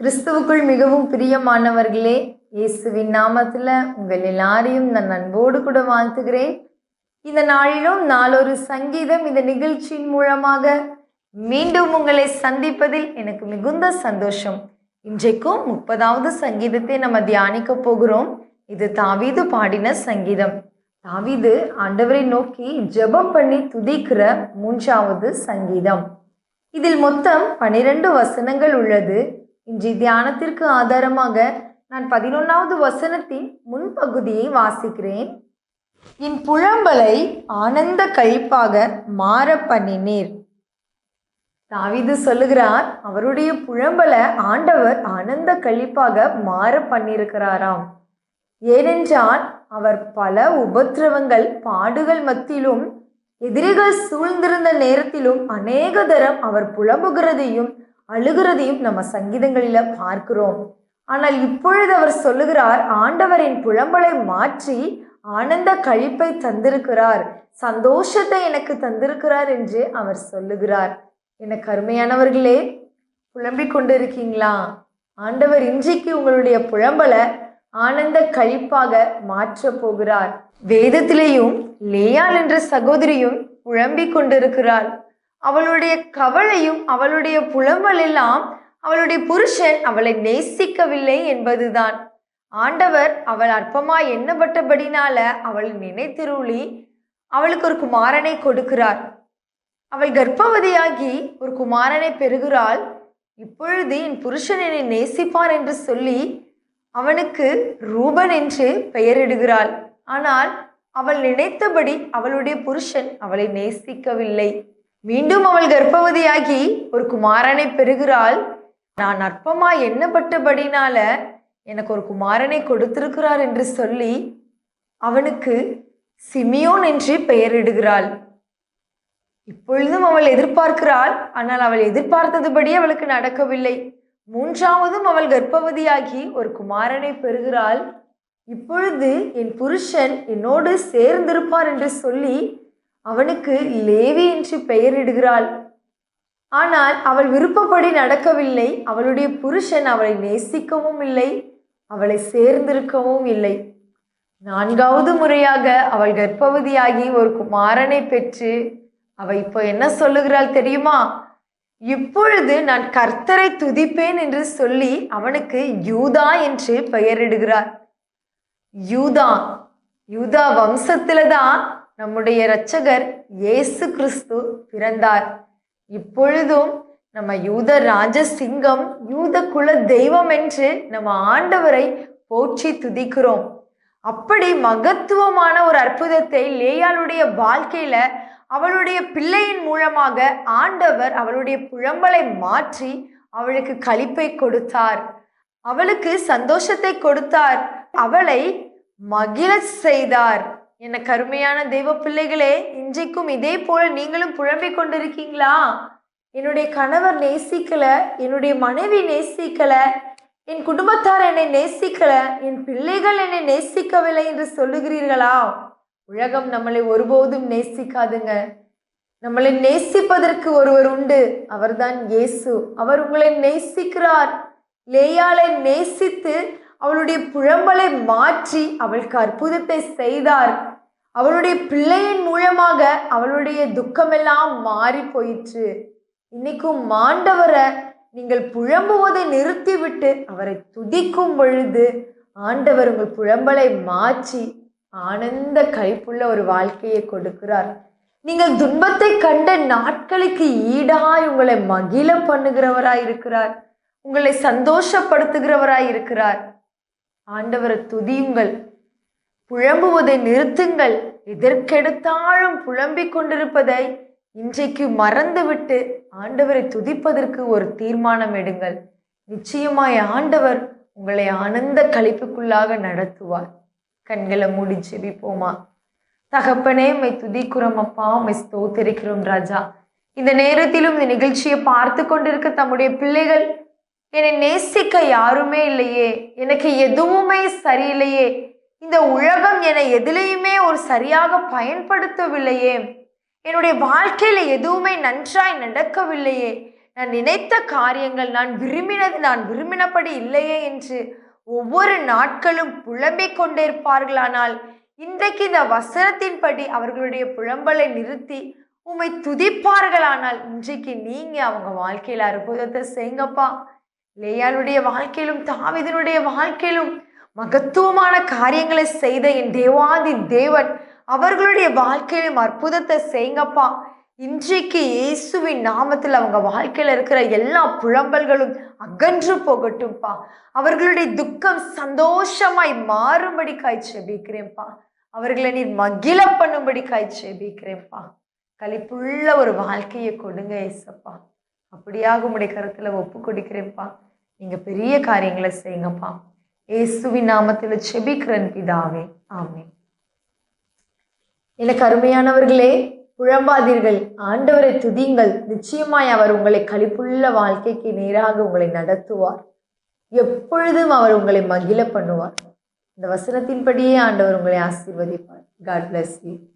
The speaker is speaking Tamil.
கிறிஸ்துவுக்குள் மிகவும் பிரியமானவர்களே இயேசுவின் நாமத்தில் உங்கள் எல்லாரையும் நான் அன்போடு கூட வாழ்த்துகிறேன். இந்த நாளிலும் நாளொரு சங்கீதம் இந்த நிகழ்ச்சியின் மூலமாக மீண்டும் உங்களை சந்திப்பதில் எனக்கு மிகுந்த சந்தோஷம். இன்றைக்கும் முப்பதாவது சங்கீதத்தை நம்ம தியானிக்க போகிறோம். இது தாவீது பாடின சங்கீதம். தாவீது ஆண்டவரை நோக்கி ஜெபம் பண்ணி துதிக்கிற மூன்றாவது சங்கீதம். இதில் மொத்தம் பனிரெண்டு வசனங்கள் உள்ளது. இன்றைய தியானத்திற்கு ஆதாரமாக நான் பதினொன்றாவது வசனத்தின் முன்பகுதியை வாசிக்கிறேன். என் புழம்பலை ஆனந்த கழிப்பாக மாற பண்ணினீர். தாவிது சொல்லுகிறார் அவருடைய புழம்பலை ஆண்டவர் ஆனந்த கழிப்பாக மாற பண்ணியிருக்கிறாராம். ஏனென்றால் அவர் பல உபத்திரவங்கள் பாடுகள் மத்தியிலும் எதிரிகள் சூழ்ந்திருந்த நேரத்திலும் அநேக தரம் அவர் புலம்புகிறதையும் அழுகிறதையும் நம்ம சங்கீதங்களில் பார்க்கிறோம். ஆனால் இப்பொழுது அவர் சொல்லுகிறார் ஆண்டவரின் புலம்பலை மாற்றி ஆனந்த கழிப்பை தந்திருக்கிறார். சந்தோஷத்தை எனக்கு தந்திருக்கிறார் என்று அவர் சொல்லுகிறார். என கருமையானவர்களே புலம்பிக் கொண்டிருக்கீங்களா? ஆண்டவர் இன்றைக்கு உங்களுடைய புலம்பலை ஆனந்த கழிப்பாக மாற்ற போகிறார். வேதத்திலேயும் லேயால் என்ற சகோதரியும் புலம்பிக் கொண்டிருக்கிறாள். அவளுடைய கவலையும் அவளுடைய புலம்பல் எல்லாம் அவளுடைய புருஷன் அவளை நேசிக்கவில்லை என்பதுதான். ஆண்டவர் அவள் அற்பமாய் எண்ணப்பட்டபடினால அவள் நினைத்திருளி அவளுக்கு ஒரு குமாரனை கொடுக்கிறார். அவள் கர்ப்பவதியாகி ஒரு குமாரனை பெறுகிறாள். இப்பொழுது என் புருஷன் என்னை நேசிப்பான் என்று சொல்லி அவனுக்கு ரூபன் என்று பெயரிடுகிறாள். ஆனால் அவள் நினைத்தபடி அவளுடைய புருஷன் அவளை நேசிக்கவில்லை. மீண்டும் அவள் கர்ப்பவதியாகி ஒரு குமாரனை பெறுகிறாள். நான் அற்பமா எண்ணப்பட்டபடினால எனக்கு ஒரு குமாரனை கொடுத்திருக்கிறார் என்று சொல்லி அவனுக்கு சிமியோன் என்று பெயரிடுகிறாள். இப்பொழுதும் அவள் எதிர்பார்க்கிறாள். ஆனால் அவள் எதிர்பார்த்ததுபடி அவளுக்கு நடக்கவில்லை. மூன்றாவதும் அவள் கர்ப்பவதியாகி ஒரு குமாரனை பெறுகிறாள். இப்பொழுது என் புருஷன் என்னோடு சேர்ந்திருப்பார் என்று சொல்லி அவனுக்கு லேவி என்று பெயரிடுகிறாள். ஆனால் அவள் விருப்பப்படி நடக்கவில்லை. அவளுடைய புருஷன் அவளை நேசிக்கவும் இல்லை அவளை சேர்ந்திருக்கவும் இல்லை. நான்காவது முறையாக அவள் கர்ப்பவதியாகி ஒரு குமாரனை பெற்று அவள் இப்போ என்ன சொல்லுகிறாள் தெரியுமா? இப்பொழுது நான் கர்த்தரை துதிப்பேன் என்று சொல்லி அவனுக்கு யூதா என்று பெயரிடுகிறார். யூதா யூதா வம்சத்துல தான் நம்முடைய இரட்சகர் இயேசு கிறிஸ்து பிறந்தார். இப்பொழுதும் நம்ம யூத ராஜசிங்கம் யூத குல தெய்வம் என்று நம்ம ஆண்டவரை போற்றி துதிக்கிறோம். அப்படி மகத்துவமான ஒரு அற்புதத்தை லேயாளுடைய வாழ்க்கையில அவளுடைய பிள்ளையின் மூலமாக ஆண்டவர் அவளுடைய புழம்பலை மாற்றி அவளுக்கு கழிப்பை கொடுத்தார். அவளுக்கு சந்தோஷத்தை கொடுத்தார். அவளை மகிழ செய்தார். என்ன கருமையான தெய்வ பிள்ளைகளே இன்றைக்கும் இதே போல நீங்களும் புழம்பிக் கொண்டிருக்கீங்களா? என்னுடைய கணவர் நேசிக்கல என்னுடைய மனைவி நேசிக்கல என் குடும்பத்தார் என்னை நேசிக்கல என் பிள்ளைகள் என்னை நேசிக்கவில்லை என்று சொல்லுகிறீர்களா? உலகம் நம்மளை ஒருபோதும் நேசிக்காதுங்க. நம்மளை நேசிப்பதற்கு ஒருவர் உண்டு. அவர்தான் இயேசு. அவர் உங்களை நேசிக்கிறார். லேயாளை நேசித்து அவளுடைய புழம்பலை மாற்றி அவளுக்கு அற்புதத்தை செய்தார். அவளுடைய பிள்ளையின் மூலமாக அவளுடைய துக்கமெல்லாம் மாறி போயிற்று. இன்னைக்கும் மாண்டவரை நீங்கள் புழம்புவதை நிறுத்திவிட்டு அவரை துதிக்கும் பொழுது ஆண்டவர் உங்கள் புழம்பலை மாற்றி ஆனந்த கைப்புள்ள ஒரு வாழ்க்கையை கொடுக்கிறார். நீங்கள் துன்பத்தை கண்ட நாட்களுக்கு ஈடாய் உங்களை மகிழ பண்ணுகிறவராய் இருக்கிறார். உங்களை சந்தோஷப்படுத்துகிறவராய் இருக்கிறார். ஆண்டவரை துதியுங்கள். புழம்புவதை நிறுத்துங்கள். எதற்கெடுத்தாலும் புலம்பிக் கொண்டிருப்பதை இன்றைக்கு மறந்துவிட்டு ஆண்டவரை துதிப்பதற்கு ஒரு தீர்மானம் எடுங்கள். நிச்சயமாய் ஆண்டவர் உங்களை ஆனந்த கழிப்புக்குள்ளாக நடத்துவார். கண்களை மூடி ஜெபிப்போமா? தகப்பனே மை துதிக்குறோம் அப்பா மை ஸ்தோத்திருக்கிறோம் ராஜா. இந்த நேரத்திலும் இந்த நிகழ்ச்சியை பார்த்து கொண்டிருக்க தம்முடைய பிள்ளைகள் என்னை நேசிக்க யாருமே இல்லையே. எனக்கு எதுவுமே சரியில்லையே. இந்த உலகம் என்னை எதிலையுமே ஒரு சரியாக பயன்படுத்தவில்லையே. என்னுடைய வாழ்க்கையில எதுவுமே நன்றாய் நடக்கவில்லையே. நான் நினைத்த காரியங்கள் நான் விரும்பினது நான் விரும்பினபடி இல்லையே என்று ஒவ்வொரு நாட்களும் புலம்பிக் கொண்டிருப்பார்களானால் இன்றைக்கு இந்த வசனத்தின்படி அவர்களுடைய புலம்பலை நிறுத்தி உம்மை துதிப்பார்களானால் இன்றைக்கு நீங்க அவங்க வாழ்க்கையில் அற்புதத்தை செய்யுங்கப்பா லேயாளுடைய வாழ்க்கையிலும் தாவிதனுடைய வாழ்க்கையிலும் மகத்துவமான காரியங்களை செய்த என் தேவாதி தேவன் அவர்களுடைய வாழ்க்கையிலும் அற்புதத்தை செய்யுங்கப்பா. இன்றைக்கு இயேசுவின் நாமத்தில் அவங்க வாழ்க்கையில் இருக்கிற எல்லா புழம்பல்களும் அகன்று போகட்டும்ப்பா அவர்களுடைய துக்கம் சந்தோஷமாய் மாறும்படி காய்ச்சி பீக்கிறேன்ப்பா அவர்களை நீ மகிழ பண்ணும்படி காய்ச்சி பீக்கிறேன்ப்பா களிப்புள்ள ஒரு வாழ்க்கையை கொடுங்க ஏசப்பா. அப்படியாக உடைய கருத்தில் ஒப்பு கொடுக்கிறேன்ப்பா நீங்க பெரிய காரியங்களை செய்யுங்கப்பா. இயேசுவின் நாமத்தில் செபிக்கிறன் பிதாவே. ஆமென். எனக்கு அருமையானவர்களே புழம்பாதீர்கள் ஆண்டவரை துதியுங்கள். நிச்சயமாய் அவர் உங்களை கழிப்புள்ள வாழ்க்கைக்கு நேராக உங்களை நடத்துவார். எப்பொழுதும் அவர் உங்களை மகிழ பண்ணுவார். இந்த வசனத்தின்படியே ஆண்டவர் உங்களை ஆசீர்வதிப்பார். God bless you